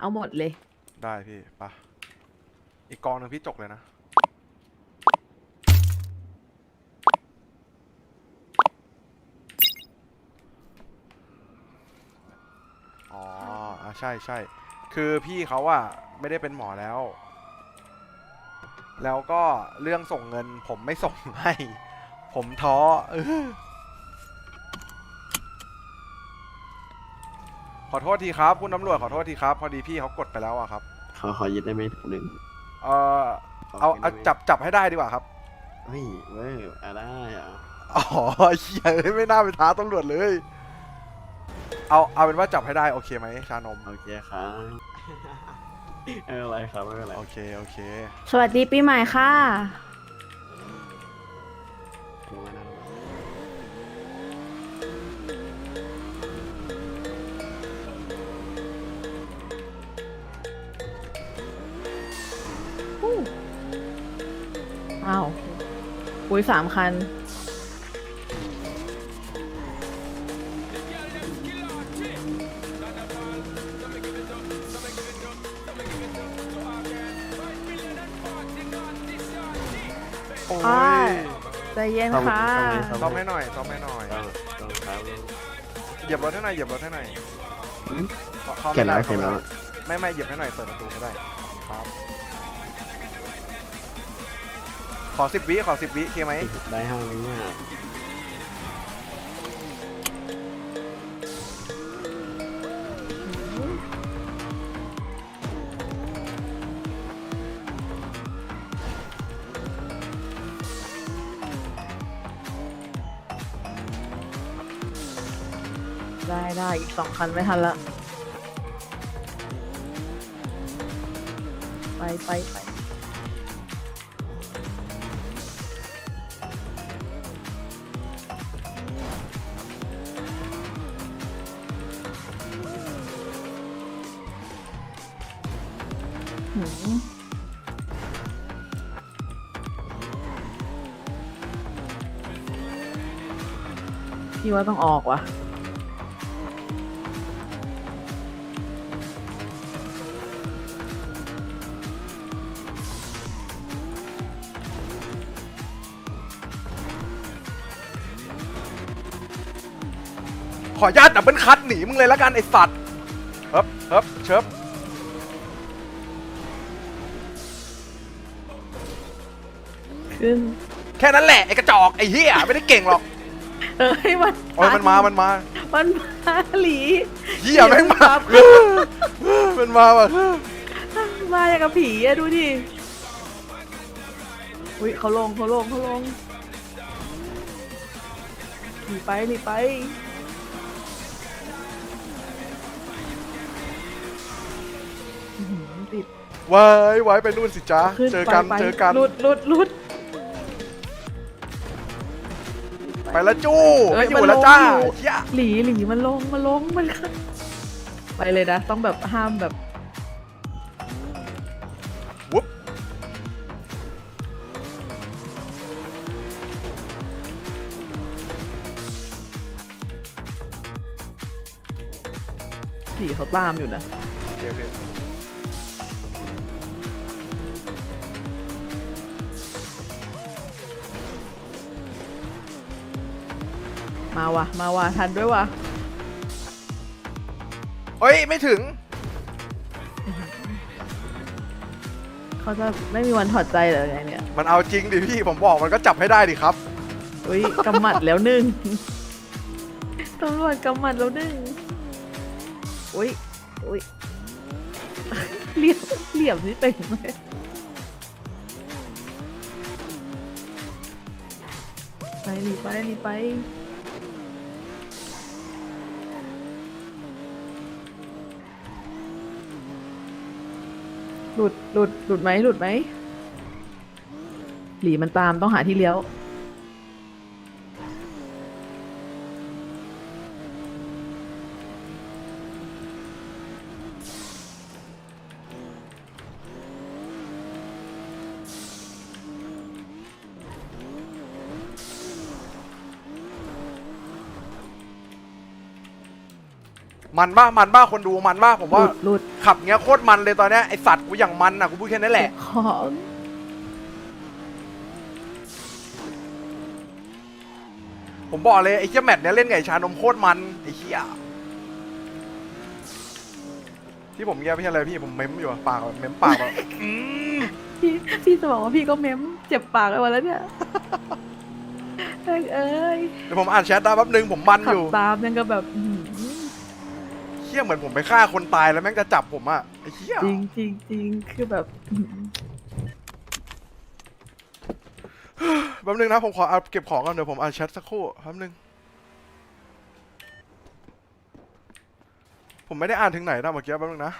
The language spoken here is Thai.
เอาหมดเลย ได้พี่ปะอีกกองหนึ่งพี่จกเลยนะ อ๋ออะใช่ใช่ คือพี่เขาอะไม่ได้เป็นหมอแล้ว แล้วก็เรื่องส่งเงินผมไม่ส่งให้ ผมท้อเออ ขอโทษทีครับ คุณตำรวจขอโทษทีครับ พอดีพี่เขากดไปแล้วอะครับ ขอขอยึดได้ไหมถุงหนึ่งเออเอาเอาจับจับให้ได้ดีกว่าครับ เฮ้ยเว้ยอะได้อะอ๋อเฮียเอ้ยไม่น่าไปท้าตำรวจเลย เอาเอาเป็นว่าจับให้ได้โอเคไหมชานม โอเคครับไม่เป็นไรครับไม่เป็นไรโอเคโอเค สวัสดีปีใหม่ค่ะดูมานะ อ้าวอุ้ยสามคัน โอ้อ้ายยใจเย็นซ่อมค่ะซ่อมซ้อมไหมให้หน่อยซ้อมให้หน่อยซ่อมซ่อมครับ เหยียบรถให้หน่อยเหยียบรถให้หน่อยอืมขาขาเขียนแล้วไม่ได้เขียนแล้วไม่ไม่เหยียบให้หน่อยเปิดประตูก็ได้ครับข อสิบวิขอสิบวิโอเคไหมได้ห้างนี้เนี่ยได้ได้อีกสองคันไม่ทันละ ไปไปไป พี่ว่าต้องออกว่ะ ขออนุญาตดับเบิลคัทหนีมึงเลยละกันไอ้สัตว์เฮ้บเฮ้บเชิบ ขึ้น แค่นั้นแหละไอ้กระจอกไอ้เหี้ยไม่ได้เก่งหรอกเอ้ยมันโอ้ยมันมา มันมามันมาหลีเหี้ยแม่งมาครับมันมาว่ะมาอย่างกับผีอะดูดิอุ้ยเขาลงเขาลงเขาลงหนีไปหนีไปอื้อหือติดไว้ไว้ไปนู่นสิจ้าขึ้นเจอกันไปไปเจอกันหลุดหลุดหลุด ไปแล้วจู้เอ้ไม่ยอยู่มันแล้วลงจ้าอยู่ เหี้ยหลีหลีมันลงมันลงมันขึ้นไปเลยนะ ต้องแบบห้ามแบบวุ๊บผีเขาตามอยู่นะเดี๋ยวเดี๋ มาวะมาวะทันด้วยวะเฮ้ย ไม่ถึง เขาจะไม่มีวันถอดใจเหรอไงเนี่ยมันเอาจริงดิพี่ ผมบอกมันก็จับให้ได้ดิครับ อุ้ยกำหมัดแล้วหนึ่งตำรวจกำหมัดแล้วหนึ่งอุ้ยอุ้ยเหลี่ยมเหลี่ยมนี่เป็นไหมไปหนีไปหนีไป หลุดหลุดหลุดไหมหลุดไหมหลีมันตามต้องหาที่เลี้ยว มันบ้ามันบ้าคนดูมันบ้าผมหลุว่าดหลุดขับเงี้ยโคตรมันเลยตอนเนี้ยไอสัตว์กูอย่างมันอะกูพูดแค่นั้นแหละ ของผมบอกเลยไอ้เหี้ยแมตช์เนี้ยเล่นไงชานมโคตรมันไอ้เหี้ยที่ผมเงี้ยไม่ใช่อะไรพี่ผมเม้มอยู่อะปากแบบเม้มปากแบบอืมพี่พี่จะบอกว่าพี่ก็เม้มเจ็บปากไปหมดแล้วเนี่ยเอ้ยเอ้ยเดี๋ยวผมอ่านแชทได้แป๊บนึงผมมันขัอบยู่ ตามยังก็แบบอื้อหือ เหี้ยเหมือนผมไปฆ่าคนตายแล้วแม่งจะจับผมอะไอ้เหี้ยจริงจริงจริงคือแบบอื้อหือแป๊บนึงนะผมขอเอาเก็บของก่อนเดี๋ยวผมอ่านแชทสักครู่แป๊บนึง ผมไม่ได้อ่านถึงไหนนะเมื่อกี้แป๊บนึงนะ